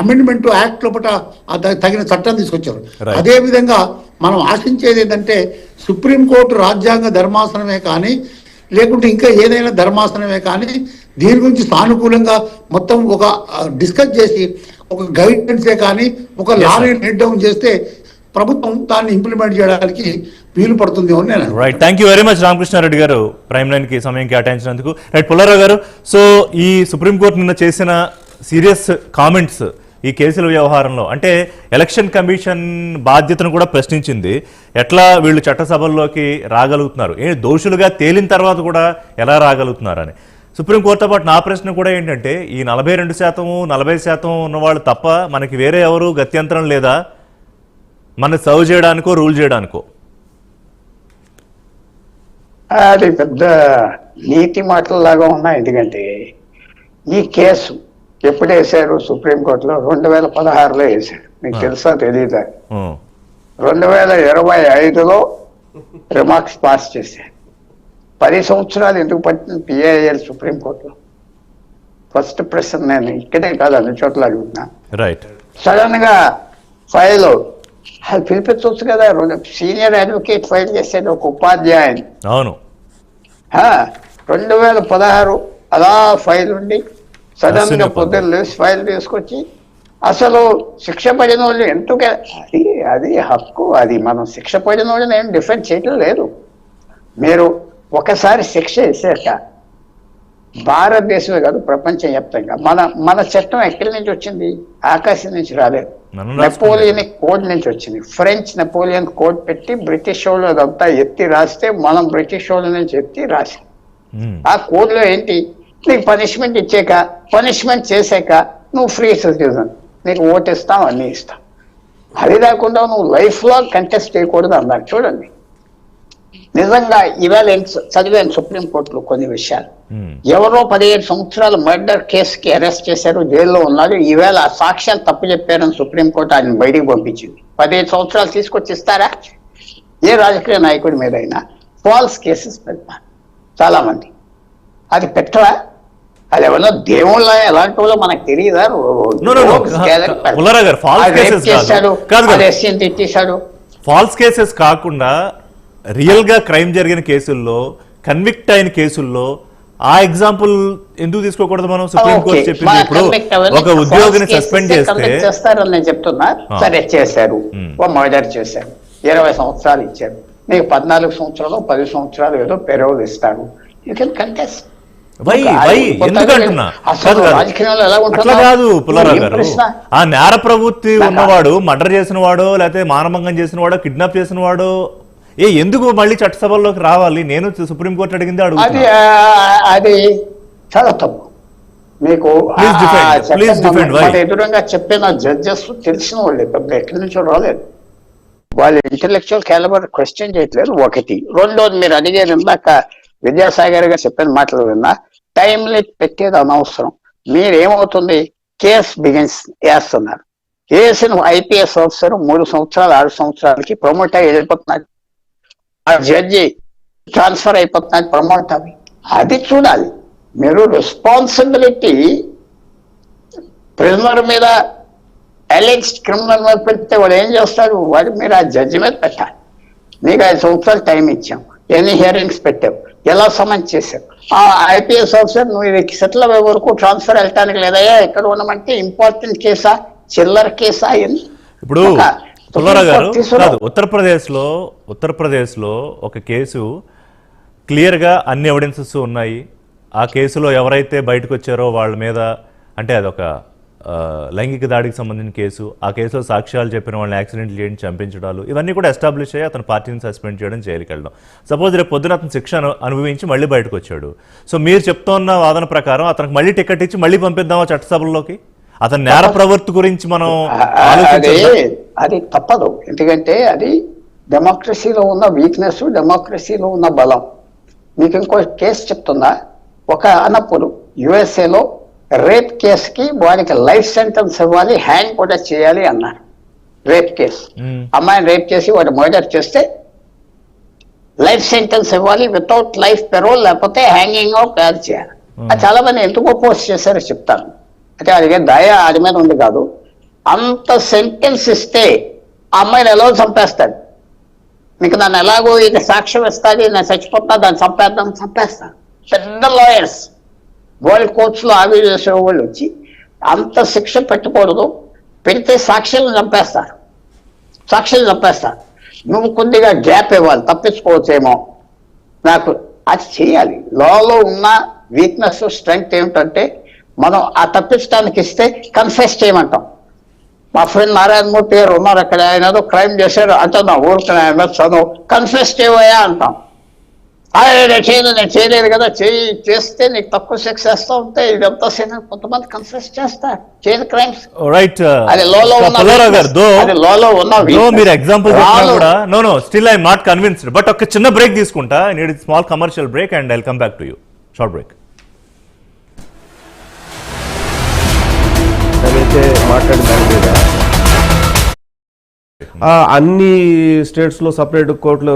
Amendment act లోపల తగిన చట్టం తీసుకొచ్చారు. అదే విధంగా మనం ఆశించేది ఏంటంటే సుప్రీంకోర్టు రాజ్యాంగ ధర్మాసనమే కానీ లేకుంటే ఇంకా ఏదైనా ధర్మాసనమే కానీ దీని గురించి సానుకూలంగా మొత్తం ఒక డిస్కస్ చేసి ఒక గైడెన్సే కానీ ఒక లారీ నెట్ డౌన్ చేస్తే ప్రభుత్వం దాన్ని ఇంప్లిమెంట్ చేయడానికి వీలు పడుతుంది అని నేను. Right thank you very much Ramakrishna Reddy గారు. ప్రైమ్ లైన్కి సమయం కేటాయించినందుకు. రైట్ పుల్లారావు గారు సో ఈ సుప్రీంకోర్టు నిన్న చేసిన సీరియస్ కామెంట్స్ ఈ కేసుల వ్యవహారంలో. అంటే ఎలక్షన్ కమిషన్ బాధ్యతను కూడా ప్రశ్నించింది. ఎట్లా వీళ్ళు చట్టసభల్లోకి రాగలుగుతున్నారు? ఏ దోషులుగా తేలిన తర్వాత కూడా ఎలా రాగలుగుతున్నారని. సుప్రీంకోర్టుతో పాటు నా ప్రశ్న కూడా ఏంటంటే ఈ నలభై రెండు శాతము నలభై శాతం ఉన్నవాళ్ళు తప్ప మనకి వేరే ఎవరు గత్యంతరం లేదా? మన సర్వ్ చేయడానికో రూల్ చేయడానికో? అది పెద్ద నీతి మాటలలాగా ఉన్నాయి. ఎందుకంటే ఈ కేసు ఎప్పుడు వేశారు? సుప్రీంకోర్టులో రెండు వేల పదహారులో వేశారు. మీకు తెలుసా తెలియదా. రెండు వేల ఇరవై ఐదులో రిమార్క్స్ పాస్ చేశారు. పది సంవత్సరాలు ఎందుకు పట్టింది పిఐఎల్ సుప్రీంకోర్టులో ఫస్ట్ ప్రశ్న నేను ఇక్కడే కాదు అన్ని చోట్ల అడుగుతున్నా. రైట్ సడన్గా ఫైల్. అది పిలిపించవచ్చు కదా రెండు సీనియర్ అడ్వకేట్ ఫైల్ చేశాడు ఒక ఉపాధ్యాయుని. అవును. రెండు వేల పదహారు అలా ఫైల్ ఉండి సడన్గా పొద్దున్న లేచి ఫైల్ తీసుకొచ్చి అసలు శిక్ష పడిన వాళ్ళు ఎందుకు? అది అది హక్కు అది మనం శిక్ష పడిన వాళ్ళని ఏం డిఫెండ్ చేయడం లేదు. మీరు ఒకసారి శిక్ష వేసాక భారతదేశమే కాదు ప్రపంచం వ్యాప్తంగా మన మన చట్టం ఎక్కడి నుంచి వచ్చింది? ఆకాశం నుంచి రాలేదు. నెపోలియన్ కోడ్ నుంచి వచ్చింది. ఫ్రెంచ్ నెపోలియన్ కోడ్ పెట్టి బ్రిటిష్ వాళ్ళు అదంతా ఎత్తి రాస్తే మనం బ్రిటిష్ వాళ్ళ నుంచి ఎత్తి రాసాం. ఆ కోడ్లో ఏంటి? నీకు పనిష్మెంట్ ఇచ్చాక పనిష్మెంట్ చేశాక నువ్వు ఫ్రీ సిటిజన్ నీకు ఓటు ఇస్తాం అన్ని ఇస్తాం. అది కాకుండా నువ్వు లైఫ్లో కంటెస్ట్ చేయకూడదు అన్నారు. చూడండి. నిజంగా ఇవాళ చదివాను సుప్రీంకోర్టులో కొన్ని విషయాలు. ఎవరో పదిహేడు సంవత్సరాలు మర్డర్ కేసుకి అరెస్ట్ చేశారు జైల్లో ఉన్నాడు ఈవేళ ఆ సాక్ష్యాలు తప్పు చెప్పారని సుప్రీంకోర్టు ఆయన బయటికి పంపించింది. పదిహేడు సంవత్సరాలు తీసుకొచ్చి ఇస్తారా? ఏ రాజకీయ నాయకుడి మీద అయినా ఫాల్స్ కేసెస్ పెడతారు. చాలా మంది అది పెట్టవా? అది ఎవరో దేవుళ్ళ ఎలాంటి వాళ్ళో మనకు తెలియదా తిట్టేశాడు. ఫాల్స్ కేసెస్ కాకుండా రియల్గా క్రైమ్ జరిగిన కేసుల్లో కన్విక్ట్ అయిన కేసుల్లో ఆ ఎగ్జాంపుల్ ఎందుకు తీసుకోకూడదు మనం? Supreme court. చెప్పింది ఇప్పుడు ఒక ఉద్యోగిని సస్పెండ్ చేస్తే చేస్తారని నేను చెప్తున్నా. సరే చేశారు. మర్డర్ చేశారు. ఇరవై సంవత్సరాలు ఇచ్చారు. నీకు పద్నాలుగు సంవత్సరాలు పది సంవత్సరాలు ఏదో పెరవులు ఇస్తారు you can contest why why అట్లా? కాదు పుల్లారావు గారు? ఆ నేర ప్రవృత్తి ఉన్నవాడు మర్డర్ చేసిన వాడో లేకపోతే మానభంగం చేసిన వాడో కిడ్నాప్ చేసిన వాడో ఏ ఎందుకు మళ్ళీ చట్టసభల్లోకి రావాలి? నేను సుప్రీంకోర్టు అడిగింది ఆ, అది చాలా తప్పు. మీకు ఎదురుగా చెప్పిన జడ్జెస్ తెలిసిన వాళ్ళే. పెద్ద ఎక్కడి నుంచో రాలేదు. వాళ్ళు ఇంటెలెక్చువల్ క్యాలబర్ క్వశ్చన్ చేయట్లేదు ఒకటి. రెండోది మీరు అడిగేది ఇందాక విద్యాసాగర్ గారు చెప్పిన మాటలు విన్నా టైం లిమిట్ పెట్టేది అనవసరం. మీరు ఏమవుతుంది కేస్ బిగిన్స్ వేస్తున్నారు. వేసిన ఐపీఎస్ ఆఫీసర్ మూడు సంవత్సరాలు ఆరు సంవత్సరాలకి ప్రమోట్ అయ్యి వెళ్ళిపోతున్నాడు ఆ జడ్జి ట్రాన్స్ఫర్ అయిపోతున్నాడు ప్రమోట్ అవి అది చూడాలి. మీరు రెస్పాన్సిబిలిటీ ప్రిజనర్ మీద అలెక్స్డ్ క్రిమినల్ మీద పెడితే వాడు ఏం చేస్తాడు? వాడు మీరు ఆ జడ్జి మీద పెట్టాలి. మీకు ఐదు సంవత్సరాలు టైం ఇచ్చాం. ఎన్ని హియరింగ్స్ పెట్టావు. ఎలా సమన్ చేసావు ఆ ఐపీఎస్ ఆఫీసర్ నువ్వు సెటిల్ అయ్యే వరకు ట్రాన్స్ఫర్ వెళ్ళటానికి లేదయ్యా ఎక్కడ ఉండమంటే ఇంపార్టెంట్ కేసా చిల్లర కేసా అని ఇప్పుడు గారు ఉత్తరప్రదేశ్లో ఉత్తరప్రదేశ్లో ఒక కేసు క్లియర్గా అన్ని ఎవిడెన్సెస్ ఉన్నాయి. ఆ కేసులో ఎవరైతే బయటకు వచ్చారో వాళ్ళ మీద అంటే అదొక లైంగిక దాడికి సంబంధించిన కేసు ఆ కేసులో సాక్ష్యాలు చెప్పిన వాళ్ళని యాక్సిడెంట్ చేయండి చంపించడాలు ఇవన్నీ కూడా ఎస్టాబ్లిష్ అయ్యి అతను పార్టీని సస్పెండ్ చేయడం జైలుకి వెళ్ళడం. సపోజ్ రేపు పొద్దున అతను శిక్ష అను- అనుభవించి మళ్ళీ బయటకు వచ్చాడు. సో మీరు చెప్తున్న వాదన ప్రకారం అతనికి మళ్ళీ టికెట్ ఇచ్చి మళ్ళీ పంపిద్దామా చట్టసభల్లోకి అతని నేర ప్రవృత్తి గురించి మనం అది తప్పదు. ఎందుకంటే అది డెమోక్రసీలో ఉన్న వీక్నెస్ డెమోక్రసీలో ఉన్న బలం. మీకు ఇంకో కేసు చెప్తున్నా. ఒక అన్నప్పుడు యుఎస్ఏలో రేప్ కేసుకి వాడికి లైఫ్ సెంటెన్స్ ఇవ్వాలి హ్యాంగ్ కూడా చేయాలి అన్నారు. Rape case. మ్మ్. అమ్మాయిని రేప్ చేసి వాడు మర్డర్ చేస్తే లైఫ్ సెంటెన్స్ ఇవ్వాలి వితౌట్ లైఫ్ పెరోల్ లేకపోతే హ్యాంగింగ్ ప్యార్ చేయాలి. అది చాలా మంది ఎందుకు పోస్ట్ చేశారో చెప్తాను. అంటే అడిగే దయ ఆడి మీద ఉంది కాదు. అంత సెంటెన్స్ ఇస్తే ఆ అమ్మాయిని ఎలా చంపేస్తాడు? మీకు దాన్ని ఎలాగో ఇది సాక్ష్యం ఇస్తుంది నేను చచ్చిపోతున్నా దాన్ని చంపేద్దాం చంపేస్తాను. పెద్ద లాయర్స్ వరల్డ్ కోచ్లో ఆవి చేసే వాళ్ళు వచ్చి అంత శిక్ష పెట్టకూడదు పెడితే సాక్షులను చంపేస్తారు. సాక్షులు చంపేస్తారు. నువ్వు కొద్దిగా గ్యాప్ ఇవ్వాలి తప్పించుకోవచ్చేమో. నాకు అది చేయాలి. లాలో ఉన్న వీక్నెస్ స్ట్రెంగ్త్ ఏమిటంటే మనం ఆ తప్పించడానికి ఇస్తే కన్ఫెస్ చేయమంటాం. మా ఫ్రెండ్ నారాయణమూర్తి గారు ఉన్నారు అక్కడ. ఆయన ఏదో క్రైమ్ చేశారు అంటున్నాం ఊరుకుని ఆయన చదువు. కన్ఫెస్ చేయవయా అంటాం. నేను చేయలేదు నేను చేయలేదు కదా. చేయి చేస్తే నీకు తక్కువ శిక్ష వేస్తూ ఉంటే ఇదంతా సీన్ కొంతమంది కన్ఫెస్ చేస్తారు. చేయని క్రైమ్స్ రైట్ అది లోలో ఉన్న పుల్లారావు గారు దో అది లోలో ఉన్న దో weakness. మీరు ఎగ్జాంపుల్. కూడా no no still I'm not convinced but ఒక చిన్న బ్రేక్ తీసుకుంటా. Need small commercial break and I'll come back to you short break అన్ని స్టేట్స్లో సపరేట్ కోర్టులు